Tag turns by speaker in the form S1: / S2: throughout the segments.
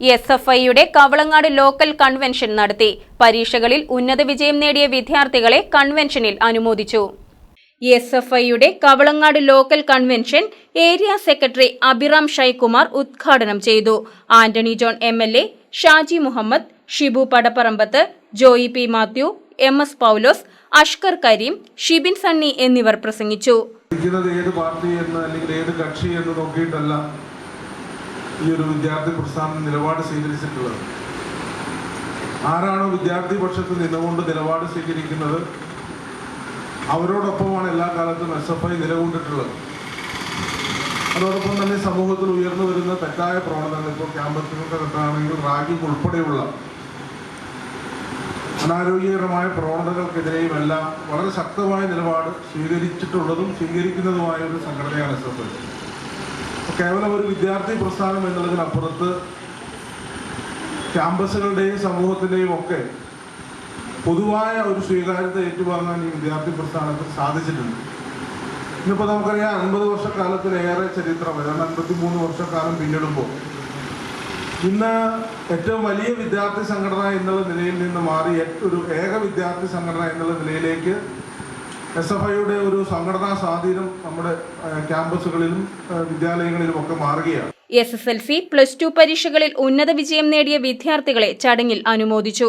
S1: S F ഐയുടെ Kavalangad local convention നടത്തി. പരീക്ഷകളിൽ ഉന്നത വിജയം നേടിയ വിദ്യാർത്ഥികളെ കൺവെൻഷനിൽ അനുമോദിച്ചു. എസ് എഫ് ഐയുടെ Kavalangad local convention area secretary Abhiram Shaikumar ഉദ്ഘാടനം ചെയ്തു. Antony John M L A Shaji Muhammad Shibu Padapparambath Joy P Mathew M S Paulose Ashkar Karim Shibin Sunny എന്നിവർ പ്രസംഗിച്ചു.
S2: ഏത് പാർട്ടി എന്ന് അല്ലെങ്കിൽ ഏത് കക്ഷി എന്ന് നോക്കിയിട്ടല്ല ഈ ഒരു വിദ്യാർത്ഥി പ്രസ്ഥാനം നിലപാട് സ്വീകരിച്ചിട്ടുള്ളത്? ആരാണോ വിദ്യാർത്ഥി പക്ഷത്ത് നിന്നുകൊണ്ട് നിലപാട് സ്വീകരിക്കുന്നത്? അവരോടൊപ്പമാണ് എല്ലാ കാലത്തും എസ് എഫ് ഐ നിലകൊണ്ടിട്ടുള്ളത്. അതോടൊപ്പം തന്നെ സമൂഹത്തിൽ ഉയർന്നു വരുന്ന തെറ്റായ പ്രവണതകൾ ഇപ്പോൾ ക്യാമ്പസുകൾക്കകത്താണെങ്കിൽ റാഗിംഗ് ഉൾപ്പെടെയുള്ള അനാരോഗ്യകരമായ പ്രവണതകൾക്കെതിരെയും എല്ലാം വളരെ ശക്തമായ നിലപാട് സ്വീകരിച്ചിട്ടുള്ളതും സ്വീകരിക്കുന്നതുമായ ഒരു സംഘടനയാണ് എസ് എഫ് ഐ കേവലം ഒരു വിദ്യാർത്ഥി പ്രസ്ഥാനം എന്നുള്ളതിനപ്പുറത്ത് ക്യാമ്പസുകളുടെയും സമൂഹത്തിന്റെയും ഒക്കെ പൊതുവായ ഒരു സ്വീകാര്യത ഏറ്റുവാങ്ങാൻ ഈ വിദ്യാർത്ഥി പ്രസ്ഥാനത്തിന് സാധിച്ചിട്ടുണ്ട്. ഇന്നിപ്പോൾ നമുക്കറിയാം അൻപത് വർഷക്കാലത്തിലേറെ ചരിത്രം ഏതാണ്ട് അൻപത്തി മൂന്ന് വർഷക്കാലം പിന്നിടുമ്പോൾ ഇന്ന് ഏറ്റവും വലിയ വിദ്യാർത്ഥി സംഘടന എന്നുള്ള നിലയിൽ നിന്ന് മാറി ഒരു ഏക വിദ്യാർത്ഥി സംഘടന എന്നുള്ള നിലയിലേക്ക് എസ് എഫ് ഐയുടെ ഒരു സംഘടനാ സ്വാധീനം നമ്മുടെ ക്യാമ്പസുകളിലും വിദ്യാലയങ്ങളിലും ഒക്കെ മാറുകയാണ്.
S1: S S L C plus two പരീക്ഷകളിൽ ഉന്നത വിജയം നേടിയ വിദ്യാർത്ഥികളെ ചടങ്ങിൽ അനുമോദിച്ചു.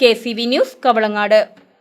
S1: K C V news Kavalangad